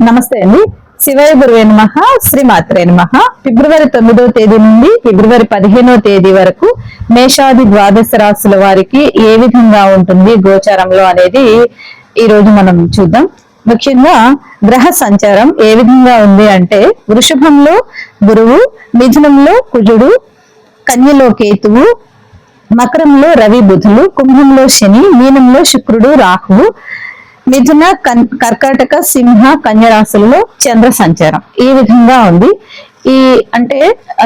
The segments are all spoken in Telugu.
నమస్తే అండి. శివయ గురువే నమ శ్రీమాత్రే నమ. ఫిబ్రవరి తొమ్మిదో తేదీ నుండి ఫిబ్రవరి పదిహేనో తేదీ వరకు మేషాది ద్వాదశ రాశుల వారికి ఏ విధంగా ఉంటుంది గోచారంలో అనేది ఈ రోజు మనం చూద్దాం. ముఖ్యంగా గ్రహ సంచారం ఏ విధంగా ఉంది అంటే వృషభంలో గురువు మిథునంలో కుజుడు కన్యలో కేతువు మకరంలో రవి బుధులు కుంభంలో శని మీనంలో శుక్రుడు రాహువు మిథున కన్- కర్కాటక సింహ కన్య రాశులలో చంద్ర సంచారం. ఈ విధంగా ఉంది. ఈ అంటే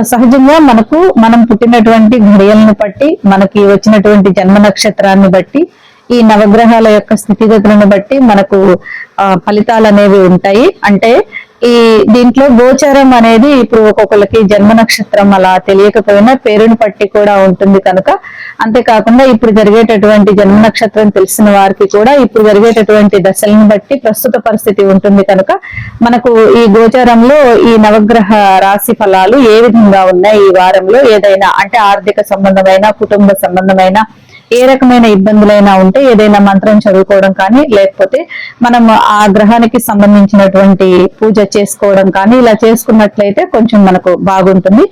సహజంగా మనకు మనం పుట్టినటువంటి ఘడియలను బట్టి మనకి వచ్చినటువంటి జన్మ నక్షత్రాన్ని బట్టి ఈ నవగ్రహాల యొక్క స్థితిగతులను బట్టి మనకు ఆ, ఫలితాలు అనేవి ఉంటాయి. అంటే ఈ దీంట్లో గోచారం అనేది ఇప్పుడు ఒక్కొక్కరికి జన్మ నక్షత్రం అలా తెలియకపోయినా పేరుని పట్టి కూడా ఉంటుంది కనుక. అంతేకాకుండా ఇప్పుడు జరిగేటటువంటి జన్మ నక్షత్రం తెలిసిన వారికి కూడా ఇప్పుడు జరిగేటటువంటి దశలను బట్టి ప్రస్తుత పరిస్థితి ఉంటుంది కనుక. మనకు ఈ గోచారంలో ఈ నవగ్రహ రాశి ఫలాలు ఏ విధంగా ఉన్నాయి? ఈ వారంలో ఏదైనా అంటే ఆర్థిక సంబంధమైన కుటుంబ సంబంధమైన ఏ రకమైన ఇబ్బందులైనా ఉంటే ఏదైనా మంత్రం చదువుకోవడం కానీ లేకపోతే మనం ఆ గ్రహానికి సంబంధించినటువంటి పూజ చేసుకోవడం కానీ ఇలా చేసుకున్నట్లయితే కొంచెం మనకు బాగుంటుంది.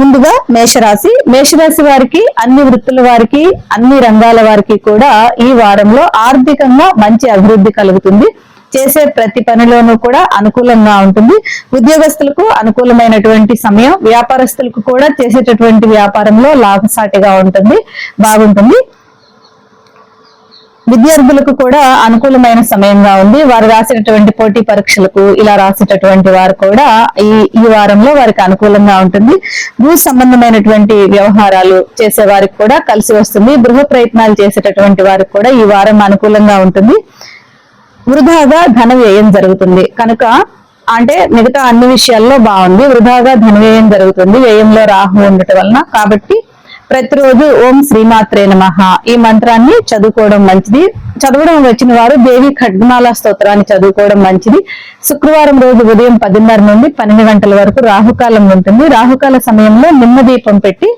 ముందుగా మేషరాశి. మేషరాశి వారికి అన్ని వృత్తుల వారికి అన్ని రంగాల వారికి కూడా ఈ వారంలో ఆర్థికంగా మంచి అభివృద్ధి కలుగుతుంది. చేసే ప్రతి పనిలోనూ కూడా అనుకూలంగా ఉంటుంది. ఉద్యోగస్తులకు అనుకూలమైనటువంటి సమయం వ్యాపారస్తులకు కూడా చేసేటటువంటి వ్యాపారంలో లాభసాటిగా ఉంటుంది బాగుంటుంది. విద్యార్థులకు కూడా అనుకూలమైన సమయంగా ఉంది. వారు రాసినటువంటి పోటీ పరీక్షలకు ఇలా రాసేటటువంటి వారు కూడా ఈ ఈ వారంలో వారికి అనుకూలంగా ఉంటుంది. భూ సంబంధమైనటువంటి వ్యవహారాలు చేసే వారికి కూడా కలిసి వస్తుంది. గృహ ప్రయత్నాలు చేసేటటువంటి వారికి కూడా ఈ వారం అనుకూలంగా ఉంటుంది. వృధాగా ధన వ్యయం జరుగుతుంది. కనుక అంటే మిగతా అన్ని విషయాల్లో బాగుంది. వృధాగా ధన వ్యయం జరుగుతుంది. వ్యయంలో రాహు ఉండటం వలన. కాబట్టి ప్రతిరోజు ఓం శ్రీమాత్రే నమః. ఈ మంత్రాన్ని చదువుకోవడం మంచిది. చదవడం వచ్చిన వారు దేవి ఖడ్గమాల స్తోత్రాన్ని చదువుకోవడం మంచిది. శుక్రవారం రోజు ఉదయం పదిన్నర నుండి పన్నెండు గంటల వరకు రాహుకాలం ఉంటుంది. రాహుకాల సమయంలో నిమ్మ దీపం పెట్టి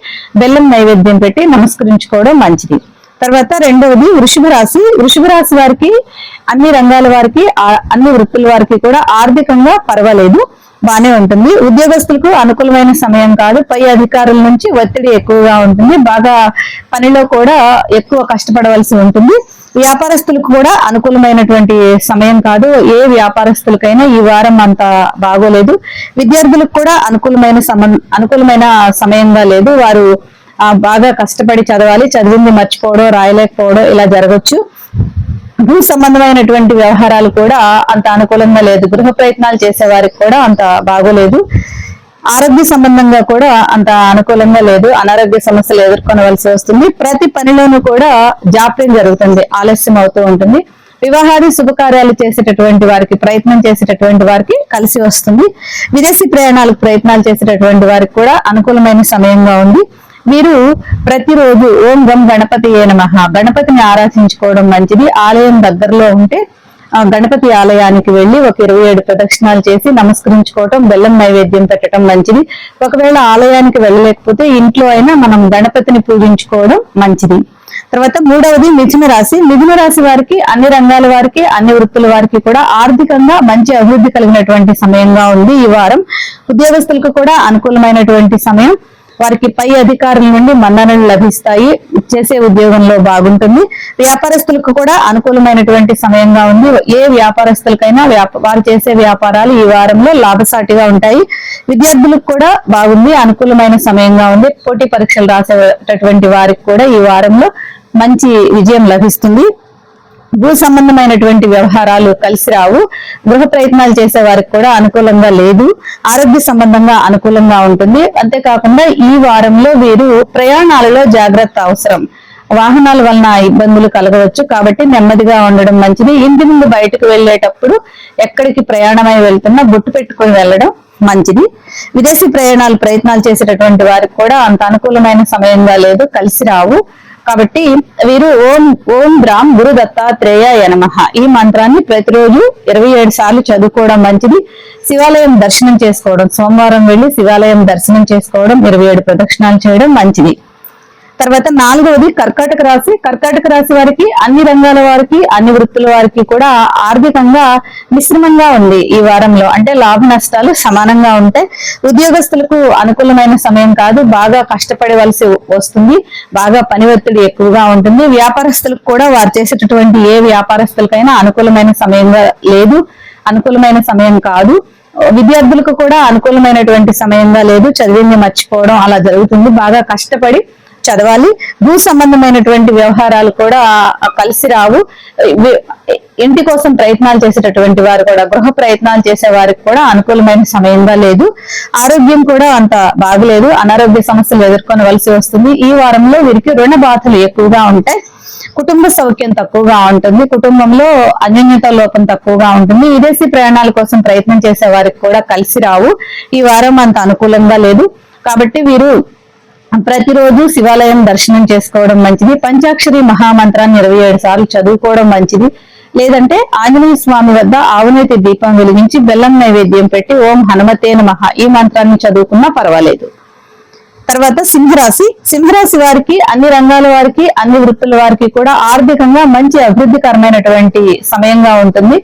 బెల్లం నైవేద్యం పెట్టి నమస్కరించుకోవడం మంచిది. తర్వాత రెండవది వృషభ రాశి. వృషభ రాశి వారికి అన్ని రంగాల వారికి అన్ని వృత్తుల వారికి కూడా ఆర్థికంగా పర్వాలేదు. బానే ఉంటుంది. ఉద్యోగస్తులకు అనుకూలమైన సమయం కాదు. పై అధికారుల నుంచి ఒత్తిడి ఎక్కువగా ఉంటుంది. బాగా పనిలో కూడా ఎక్కువ కష్టపడవలసి ఉంటుంది. వ్యాపారస్తులకు కూడా అనుకూలమైనటువంటి సమయం కాదు. ఏ వ్యాపారస్తులకైనా ఈ వారం అంత బాగోలేదు. విద్యార్థులకు కూడా అనుకూలమైన సమ అనుకూలమైన సమయంగా లేదు. వారు బాగా కష్టపడి చదవాలి. చదివింది మర్చిపోవడం రాయలేకపోవడం ఇలా జరగచ్చు. భూ సంబంధమైనటువంటి వ్యవహారాలు కూడా అంత అనుకూలంగా లేదు. గృహ ప్రయత్నాలు చేసే వారికి కూడా అంత బాగోలేదు. ఆరోగ్య సంబంధంగా కూడా అంత అనుకూలంగా లేదు. అనారోగ్య సమస్యలు ఎదుర్కొనవలసి వస్తుంది. ప్రతి పనిలోనూ కూడా జాప్యం జరుగుతుంది. ఆలస్యం అవుతూ ఉంటుంది. వివాహాది శుభకార్యాలు చేసేటటువంటి వారికి ప్రయత్నం చేసేటటువంటి వారికి కలిసి వస్తుంది. విదేశీ ప్రయాణాలకు ప్రయత్నాలు చేసేటటువంటి వారికి కూడా అనుకూలమైన సమయంగా ఉంది. మీరు ప్రతిరోజు ఓం గం గణపతి ఏ నమః. గణపతిని ఆరాధించుకోవడం మంచిది. ఆలయం దగ్గరలో ఉంటే గణపతి ఆలయానికి వెళ్ళి ఒక ఇరవై ఏడు ప్రదక్షిణాలు చేసి నమస్కరించుకోవటం బెల్లం నైవేద్యం పెట్టడం మంచిది. ఒకవేళ ఆలయానికి వెళ్ళలేకపోతే ఇంట్లో అయినా మనం గణపతిని పూజించుకోవడం మంచిది. తర్వాత మూడవది మిథున రాశి. మిథున రాశి వారికి అన్ని రంగాల వారికి అన్ని వృత్తుల వారికి కూడా ఆర్థికంగా మంచి అభివృద్ధి కలిగినటువంటి సమయంగా ఉంది ఈ వారం. ఉద్యోగస్తులకు కూడా అనుకూలమైనటువంటి సమయం. వారికి పై అధికారుల నుండి మన్ననలు లభిస్తాయి. చేసే ఉద్యోగంలో బాగుంటుంది. వ్యాపారస్తులకు కూడా అనుకూలమైనటువంటి సమయంగా ఉంది. ఏ వ్యాపారస్తులకైనా వారు చేసే వ్యాపారాలు ఈ వారంలో లాభసాటిగా ఉంటాయి. విద్యార్థులకు కూడా బాగుంది. అనుకూలమైన సమయంగా ఉంది. పోటీ పరీక్షలు రాసేటటువంటి వారికి కూడా ఈ వారంలో మంచి విజయం లభిస్తుంది. భూ సంబంధమైనటువంటి వ్యవహారాలు కలిసి రావు. గృహ ప్రయత్నాలు చేసే వారికి కూడా అనుకూలంగా లేదు. ఆరోగ్య సంబంధంగా అనుకూలంగా ఉంటుంది. అంతేకాకుండా ఈ వారంలో వీరు ప్రయాణాలలో జాగ్రత్త అవసరం. వాహనాల వలన ఇబ్బందులు కలగవచ్చు. కాబట్టి నెమ్మదిగా ఉండడం మంచిది. ఇంటి నుండి బయటకు వెళ్ళేటప్పుడు ఎక్కడికి ప్రయాణమై వెళ్తున్నా బొట్టు పెట్టుకుని వెళ్ళడం మంచిది. విదేశీ ప్రయాణాలు ప్రయత్నాలు చేసేటటువంటి వారికి కూడా అంత అనుకూలమైన సమయంగా లేదు. కలిసి రావు. కాబట్టి వీరు ఓం ఓం బ్రామ్ గురు దత్తాత్రేయ యనమహ ఈ మంత్రాన్ని ప్రతిరోజు ఇరవై ఏడు సార్లు చదువుకోవడం మంచిది. శివాలయం దర్శనం చేసుకోవడం సోమవారం వెళ్ళి శివాలయం దర్శనం చేసుకోవడం ఇరవై ఏడు ప్రదక్షిణాలు చేయడం మంచిది. తర్వాత నాలుగవది కర్కాటక రాశి. కర్కాటక రాశి వారికి అన్ని రంగాల వారికి అన్ని వృత్తుల వారికి కూడా ఆర్థికంగా మిశ్రమంగా ఉంది ఈ వారంలో. అంటే లాభ నష్టాలు సమానంగా ఉంటాయి ఉద్యోగస్తులకు అనుకూలమైన సమయం కాదు. బాగా కష్టపడవలసి వస్తుంది. బాగా పని ఒత్తిడి ఎక్కువగా ఉంటుంది. వ్యాపారస్తులకు కూడా వారు చేసేటటువంటి ఏ వ్యాపారస్తులకైనా అనుకూలమైన సమయంగా లేదు. అనుకూలమైన సమయం కాదు. విద్యార్థులకు కూడా అనుకూలమైనటువంటి సమయంగా లేదు. చదివింది మర్చిపోవడం అలా జరుగుతుంది. బాగా కష్టపడి చదవాలి. భూ సంబంధమైనటువంటి వ్యవహారాలు కూడా కలిసి రావు. ఇంటి కోసం ప్రయత్నాలు చేసేటటువంటి వారు కూడా గృహ ప్రయత్నాలు చేసే వారికి కూడా అనుకూలమైన సమయంగా లేదు. ఆరోగ్యం కూడా అంత బాగలేదు. అనారోగ్య సమస్యలు ఎదుర్కొనవలసి వస్తుంది. ఈ వారంలో వీరికి రుణ బాధలు ఎక్కువగా ఉంటాయి. కుటుంబ సౌఖ్యం తక్కువగా ఉంటుంది. కుటుంబంలో అన్యోన్యత లోపం తక్కువగా ఉంటుంది. విదేశీ ప్రయాణాల కోసం ప్రయత్నం చేసే వారికి కూడా కలిసి రావు. ఈ వారం అంత అనుకూలంగా లేదు. కాబట్టి వీరు ప్రతిరోజు శివాలయం దర్శనం చేసుకోవడం మంచిది. పంచాక్షరి మహామంత్రాన్ని ఇరవై ఏడు సార్లు చదువుకోవడం మంచిది. లేదంటే ఆంజనేయ స్వామి వద్ద ఆవునేతి దీపం వెలిగించి బెల్లం నైవేద్యం పెట్టి ఓం హనుమతే నమః ఈ మంత్రాన్ని చదువుకున్నా పర్వాలేదు. తర్వాత సింహరాశి. సింహరాశి వారికి అన్ని రంగాల వారికి అన్ని వృత్తుల వారికి కూడా ఆర్థికంగా మంచి అభివృద్ధికరమైనటువంటి సమయంగా ఉంటుంది.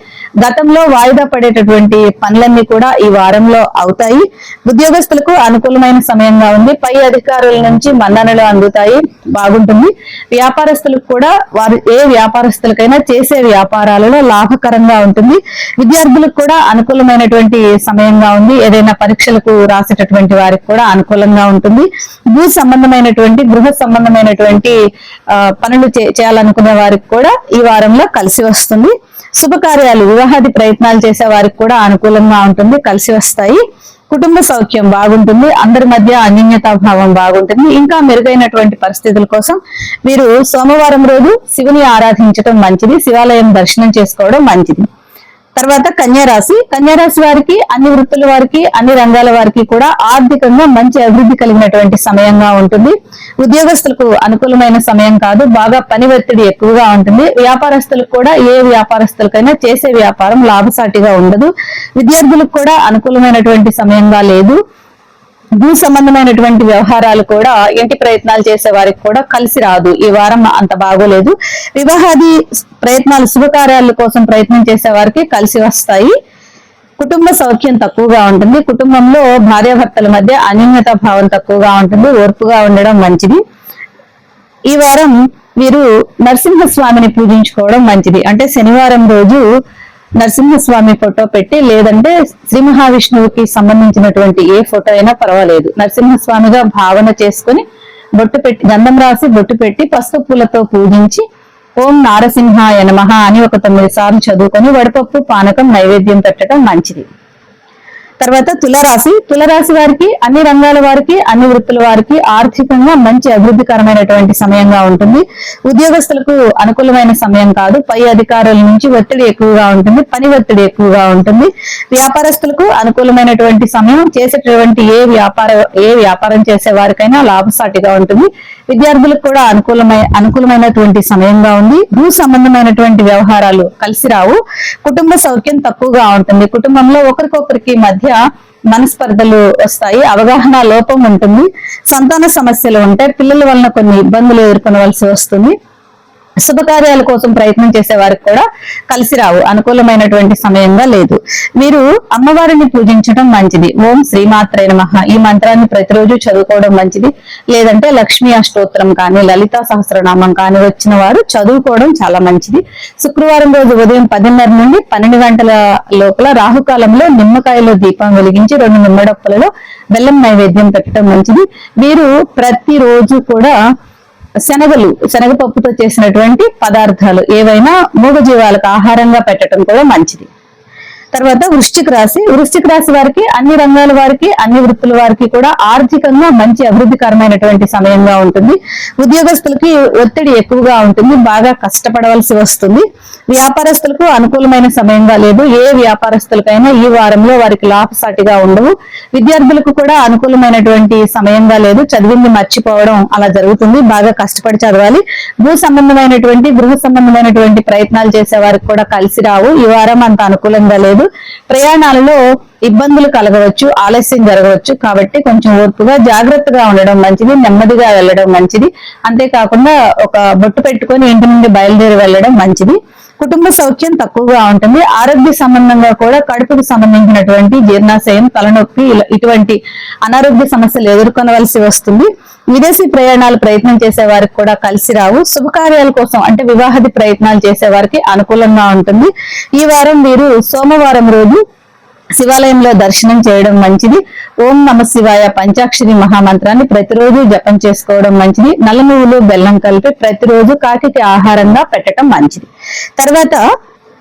గతంలో వాయిదా పడేటటువంటి పనులన్నీ కూడా ఈ వారంలో అవుతాయి. ఉద్యోగస్తులకు అనుకూలమైన సమయంగా ఉంది. పై అధికారుల నుంచి మన్ననలు అందుతాయి. బాగుంటుంది. వ్యాపారస్తులకు కూడా వారు ఏ వ్యాపారస్తులకైనా చేసే వ్యాపారాలలో లాభకరంగా ఉంటుంది. విద్యార్థులకు కూడా అనుకూలమైనటువంటి సమయంగా ఉంది. ఏదైనా పరీక్షలకు రాసేటటువంటి వారికి కూడా అనుకూలంగా ఉంటుంది. భూ సంబంధమైనటువంటి గృహ సంబంధమైనటువంటి పనులు చే- చేయాలనుకునే వారికి కూడా ఈ వారంలో కలిసి వస్తుంది. శుభకార్యాలు వివాహాది ప్రయత్నాలు చేసే వారికి కూడా అనుకూలంగా ఉంటుంది కలిసి వస్తాయి. కుటుంబ సౌఖ్యం బాగుంటుంది అందరి మధ్య అన్యోన్యతా భావం బాగుంటుంది. ఇంకా మెరుగైనటువంటి పరిస్థితుల కోసం మీరు సోమవారం రోజు శివుని ఆరాధించడం మంచిది శివాలయం దర్శనం చేసుకోవడం మంచిది. తర్వాత కన్యారాశి కన్యారాశి వారికి అన్ని వృత్తుల వారికి అన్ని రంగాల వారికి కూడా ఆర్థికంగా మంచి అభివృద్ధి కలిగినటువంటి సమయంగా ఉంటుంది. ఉద్యోగస్తులకు అనుకూలమైన సమయం కాదు. బాగా పని ఒత్తిడి ఎక్కువగా ఉంటుంది. వ్యాపారస్తులకు కూడా ఏ వ్యాపారస్తులకైనా చేసే వ్యాపారం లాభసాటిగా ఉండదు. విద్యార్థులకు కూడా అనుకూలమైనటువంటి సమయంగా లేదు. భూ సంబంధమైనటువంటి వ్యవహారాలు కూడా ఇంటి ప్రయత్నాలు చేసే వారికి కూడా కలిసి రాదు. ఈ వారం అంత బాగోలేదు. వివాహాది ప్రయత్నాలు శుభకార్యాల కోసం ప్రయత్నం చేసే వారికి కలిసి వస్తాయి. కుటుంబ సౌఖ్యం తక్కువగా ఉంటుంది. కుటుంబంలో భార్యాభర్తల మధ్య అన్యోన్యత భావం తక్కువగా ఉంటుంది. ఓర్పుగా ఉండడం మంచిది. ఈ వారం మీరు నరసింహస్వామిని పూజించుకోవడం మంచిది. అంటే శనివారం రోజు నరసింహస్వామి ఫోటో పెట్టి లేదంటే శ్రీ మహావిష్ణువుకి సంబంధించినటువంటి ఏ ఫోటో అయినా పర్వాలేదు. నరసింహస్వామిగా భావన చేసుకుని బొట్టు పెట్టి గంధం రాసి బొట్టు పెట్టి పసుపు పూలతో పూజించి ఓం నారసింహాయ నమః అని ఒక తొమ్మిది సార్లు చదువుకొని వడపప్పు పానకం నైవేద్యం పెట్టడం మంచిది. తర్వాత తులరాశి. తులరాశి వారికి అన్ని రంగాల వారికి అన్ని వృత్తుల వారికి ఆర్థికంగా మంచి అభివృద్ధికరమైనటువంటి సమయంగా ఉంటుంది. ఉద్యోగస్తులకు అనుకూలమైన సమయం కాదు. పై అధికారుల నుంచి ఒత్తిడి ఎక్కువగా ఉంటుంది. పని ఒత్తిడి ఎక్కువగా ఉంటుంది. వ్యాపారస్తులకు అనుకూలమైనటువంటి సమయం. చేసేటటువంటి ఏ వ్యాపార ఏ వ్యాపారం చేసే వారికైనా లాభసాటిగా ఉంటుంది. విద్యార్థులకు కూడా అనుకూలమై అనుకూలమైనటువంటి సమయంగా ఉంది. భూ సంబంధమైనటువంటి వ్యవహారాలు కలిసి రావు. కుటుంబ సౌఖ్యం తక్కువగా ఉంటుంది. కుటుంబంలో ఒకరికొకరికి మధ్య మనస్పర్ధలు వస్తాయి అవగాహన లోపం ఉంటుంది సంతాన సమస్యలు ఉంటాయి పిల్లల వలన కొన్ని ఇబ్బందులు ఎదుర్కొనవలసి వస్తుంది. శుభకార్యాల కోసం ప్రయత్నం చేసే వారికి కూడా కలిసి రావు. అనుకూలమైనటువంటి సమయంగా లేదు. మీరు అమ్మవారిని పూజించడం మంచిది. ఓం శ్రీమాత్రైన మహా ఈ మంత్రాన్ని ప్రతిరోజు చదువుకోవడం మంచిది. లేదంటే లక్ష్మీ అష్టోత్తరం కానీ లలితా సహస్రనామం కానీ వచ్చిన వారు చదువుకోవడం చాలా మంచిది. శుక్రవారం రోజు ఉదయం పదిన్నర నుండి పన్నెండు గంటల లోపల రాహుకాలంలో నిమ్మకాయలో దీపం వెలిగించి రెండు నిమ్మడప్పులలో బెల్లం నైవేద్యం పెట్టడం మంచిది. మీరు ప్రతిరోజు కూడా శనగలు శనగపప్పుతో చేసినటువంటి పదార్థాలు ఏవైనా మూగజీవాలకు ఆహారంగా పెట్టడం కూడా మంచిది. తర్వాత వృశ్చిక రాశి. వృశ్చిక రాశి వారికి అన్ని రంగాల వారికి అన్ని వృత్తుల వారికి కూడా ఆర్థికంగా మంచి అభివృద్ధికరమైనటువంటి సమయంగా ఉంటుంది. ఉద్యోగస్తులకి ఒత్తిడి ఎక్కువగా ఉంటుంది బాగా కష్టపడవలసి వస్తుంది. వ్యాపారస్తులకు అనుకూలమైన సమయంగా లేదు. ఏ వ్యాపారస్తులకైనా ఈ వారంలో వారికి లాభసాటిగా ఉండవు. విద్యార్థులకు కూడా అనుకూలమైనటువంటి సమయంగా లేదు. చదివింది మర్చిపోవడం అలా జరుగుతుంది. బాగా కష్టపడి చదవాలి. భూ సంబంధమైనటువంటి గృహ సంబంధమైనటువంటి ప్రయత్నాలు చేసే వారికి కూడా కలిసి రావు. ఈ వారం అంత అనుకూలంగా లేదు. ప్రయాణాలలో ఇబ్బందులు కలగవచ్చు ఆలస్యం జరగవచ్చు. కాబట్టి కొంచెం ఓర్పుగా జాగ్రత్తగా ఉండడం మంచిది నెమ్మదిగా వెళ్ళడం మంచిది. అంతేకాకుండా ఒక బొట్టు పెట్టుకొని ఇంటి నుండి బయలుదేరి వెళ్ళడం మంచిది. కుటుంబ సౌఖ్యం తక్కువగా ఉంటుంది. ఆరోగ్య సంబంధంగా కూడా కడుపుకు సంబంధించినటువంటి జీర్ణాశయం తలనొప్పి ఇలా- ఇటువంటి అనారోగ్య సమస్యలు ఎదుర్కొనవలసి వస్తుంది. విదేశీ ప్రయాణాలు ప్రయత్నం చేసే వారికి కూడా కలిసి రావు. శుభకార్యాల కోసం అంటే వివాహది ప్రయత్నాలు చేసే వారికి అనుకూలంగా ఉంటుంది. ఈ వారం వీరు సోమవారం రోజు శివాలయంలో దర్శనం చేయడం మంచిది. ఓం నమ శివాయ పంచాక్షరి మహామంత్రాన్ని ప్రతిరోజు జపం చేసుకోవడం మంచిది. నల్ల నువ్వులు బెల్లం కలిపి ప్రతిరోజు కాకికి ఆహారంగా పెట్టడం మంచిది. తర్వాత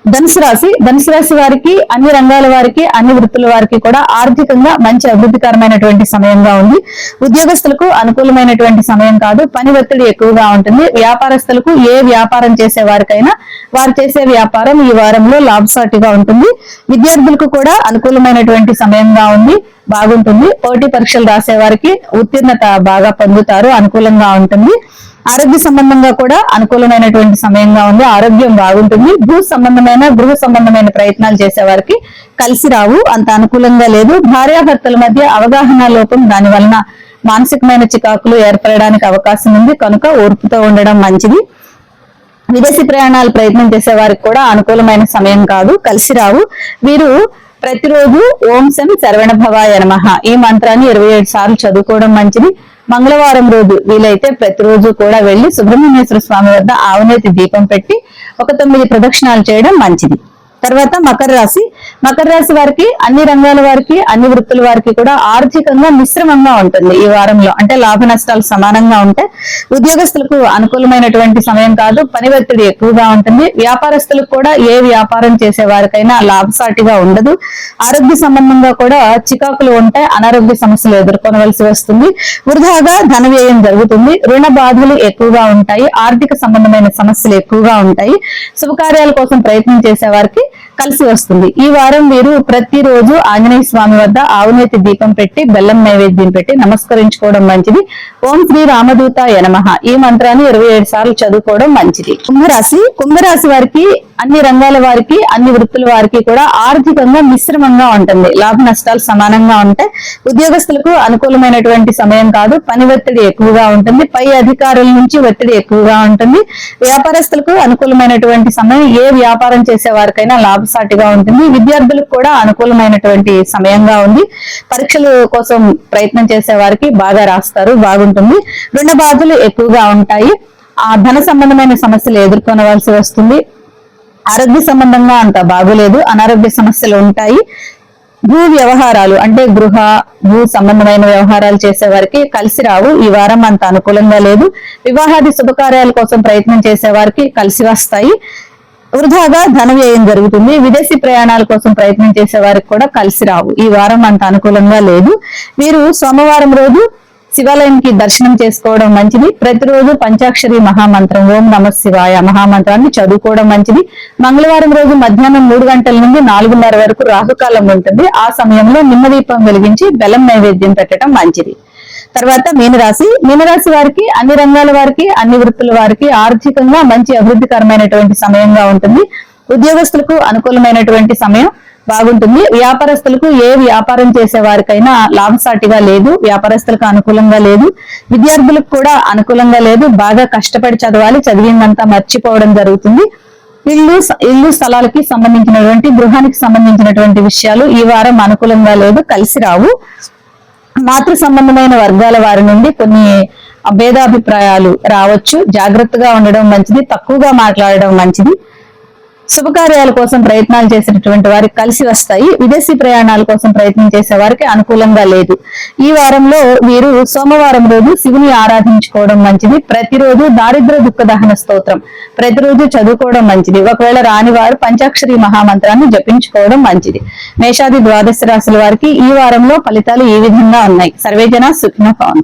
ధనుసు రాశి ధనుసు రాశి వారికి అన్ని రంగాల వారికి అన్ని వృత్తుల వారికి కూడా ఆర్థికంగా మంచి అభివృద్ధికరమైనటువంటి సమయంగా ఉంది. ఉద్యోగస్తులకు అనుకూలమైనటువంటి సమయం కాదు. పని ఒత్తిడి ఎక్కువగా ఉంటుంది. వ్యాపారస్తులకు ఏ వ్యాపారం చేసే వారికైనా వారు చేసే వ్యాపారం ఈ వారంలో లాభసాటిగా ఉంటుంది. విద్యార్థులకు కూడా అనుకూలమైనటువంటి సమయంగా ఉంది. బాగుంటుంది. పోటీ పరీక్షలు రాసే వారికి ఉత్తీర్ణత బాగా పొందుతారు. అనుకూలంగా ఉంటుంది. ఆరోగ్య సంబంధంగా కూడా అనుకూలమైనటువంటి సమయంగా ఉంది. ఆరోగ్యం బాగుంటుంది. భూ సంబంధమైన గృహ సంబంధమైన ప్రయత్నాలు చేసే వారికి కలిసి రావు. అంత అనుకూలంగా లేదు. భార్యాభర్తల మధ్య అవగాహన లోపం దాని వలన మానసికమైన చికాకులు ఏర్పడడానికి అవకాశం ఉంది. కనుక ఓర్పుతో ఉండడం మంచిది. విదేశీ ప్రయాణాలు ప్రయత్నం చేసే వారికి కూడా అనుకూలమైన సమయం కాదు. కలిసి రావు. వీరు ప్రతిరోజు ఓం శం శరవణ భవాయ నమః. ఈ మంత్రాన్ని ఇరవై ఏడు సార్లు చదువుకోవడం మంచిది. మంగళవారం రోజు వీలైతే ప్రతిరోజు కూడా వెళ్ళి సుబ్రహ్మణ్యేశ్వర స్వామి వద్ద ఆవునేతి దీపం పెట్టి ఒక తొమ్మిది ప్రదక్షిణాలు చేయడం మంచిది. తర్వాత మకర రాశి. మకర రాశి వారికి అన్ని రంగాల వారికి అన్ని వృత్తుల వారికి కూడా ఆర్థికంగా మిశ్రమంగా ఉంటుంది ఈ వారంలో. అంటే లాభ నష్టాలు సమానంగా ఉంటాయి ఉద్యోగస్తులకు అనుకూలమైనటువంటి సమయం కాదు పని ఒత్తిడి ఎక్కువగా ఉంటుంది. వ్యాపారస్తులకు కూడా ఏ వ్యాపారం చేసే వారికైనా లాభసాటిగా ఉండదు. ఆరోగ్య సంబంధంగా కూడా చికాకులు ఉంటాయి అనారోగ్య సమస్యలు ఎదుర్కొనవలసి వస్తుంది. వృధాగా ధన వ్యయం జరుగుతుంది. రుణ బాధలు ఎక్కువగా ఉంటాయి. ఆర్థిక సంబంధమైన సమస్యలు ఎక్కువగా ఉంటాయి. శుభకార్యాల కోసం ప్రయత్నం చేసే వారికి కలిసి వస్తుంది. ఈ వారం వీరు ప్రతిరోజు ఆంజనేయ స్వామి వద్ద ఆవునేతి దీపం పెట్టి బెల్లం నైవేద్యం పెట్టి నమస్కరించుకోవడం మంచిది. ఓం శ్రీ రామదూత యనమః ఈ మంత్రాన్ని ఇరవై ఏడు సార్లు చదువుకోవడం మంచిది. కుంభరాశి కుంభరాశి వారికి అన్ని రంగాల వారికి అన్ని వృత్తుల వారికి కూడా ఆర్థికంగా మిశ్రమంగా ఉంటుంది. లాభ నష్టాలు సమానంగా ఉంటాయి ఉద్యోగస్తులకు అనుకూలమైనటువంటి సమయం కాదు పని ఒత్తిడి ఎక్కువగా ఉంటుంది పై అధికారుల నుంచి ఒత్తిడి ఎక్కువగా ఉంటుంది. వ్యాపారస్తులకు అనుకూలమైనటువంటి సమయం ఏ వ్యాపారం చేసే వారికైనా లాభసాటిగా ఉంటుంది. విద్యార్థులకు కూడా అనుకూలమైనటువంటి సమయంగా ఉంది. పరీక్షల కోసం ప్రయత్నం చేసే వారికి బాగా రాస్తారు బాగుంటుంది. రుణ బాధలు ఎక్కువగా ఉంటాయి. ఆ ధన సంబంధమైన సమస్యలు ఎదుర్కొనవలసి వస్తుంది. ఆరోగ్య సంబంధంగా అంత బాగోలేదు. అనారోగ్య సమస్యలు ఉంటాయి. భూ వ్యవహారాలు అంటే గృహ భూ సంబంధమైన వ్యవహారాలు చేసే వారికి కలిసి రావు. ఈ వారం అంత అనుకూలంగా లేదు. వివాహాది శుభకార్యాల కోసం ప్రయత్నం చేసే వారికి కలిసి వస్తాయి. వృధాగా ధన వ్యయం జరుగుతుంది. విదేశీ ప్రయాణాల కోసం ప్రయత్నం చేసే వారికి కూడా కలిసి రావు. ఈ వారం అంత అనుకూలంగా లేదు. మీరు సోమవారం రోజు శివాలయంకి దర్శనం చేసుకోవడం మంచిది. ప్రతిరోజు పంచాక్షరి మహామంత్రం ఓం నమ శివాయ మహామంత్రాన్ని చదువుకోవడం మంచిది. మంగళవారం రోజు మధ్యాహ్నం మూడు గంటల నుండి నాలుగున్నర వరకు రాహుకాలం ఉంటుంది. ఆ సమయంలో నిమ్మదీపం వెలిగించి బెల్లం నైవేద్యం పెట్టడం మంచిది. తర్వాత మీనరాశి. మీనరాశి వారికి అన్ని రంగాల వారికి అన్ని వృత్తుల వారికి ఆర్థికంగా మంచి అభివృద్ధికరమైనటువంటి సమయంగా ఉంటుంది. ఉద్యోగస్తులకు అనుకూలమైనటువంటి సమయం. బాగుంటుంది. వ్యాపారస్తులకు ఏ వ్యాపారం చేసే వారికైనా లాభసాటిగా లేదు వ్యాపారస్తులకు అనుకూలంగా లేదు విద్యార్థులకు కూడా అనుకూలంగా లేదు బాగా కష్టపడి చదవాలి చదివిందంతా మర్చిపోవడం జరుగుతుంది. ఇల్లు ఇల్లు స్థలాలకి సంబంధించినటువంటి గృహానికి సంబంధించినటువంటి విషయాలు ఈ వారం అనుకూలంగా లేదు కలిసి రావు. మాతృ సంబంధమైన వర్గాల వారి నుండి కొన్ని భేదాభిప్రాయాలు రావచ్చు. జాగ్రత్తగా ఉండడం మంచిది తక్కువగా మాట్లాడడం మంచిది. శుభకార్యాల కోసం ప్రయత్నాలు చేసినటువంటి వారికి కలిసి వస్తాయి. విదేశీ ప్రయాణాల కోసం ప్రయత్నం చేసే వారికి అనుకూలంగా లేదు. ఈ వారంలో వీరు సోమవారం రోజు శివుని ఆరాధించుకోవడం మంచిది. ప్రతిరోజు దారిద్ర దుఃఖదహన స్తోత్రం. ప్రతిరోజు చదువుకోవడం మంచిది. ఒకవేళ రాని వారు పంచాక్షరి మహామంత్రాన్ని జపించుకోవడం మంచిది. మేషాది ద్వాదశ రాశుల వారికి ఈ వారంలో ఫలితాలు ఈ విధంగా ఉన్నాయి? సర్వేజన సుఖిన పవన్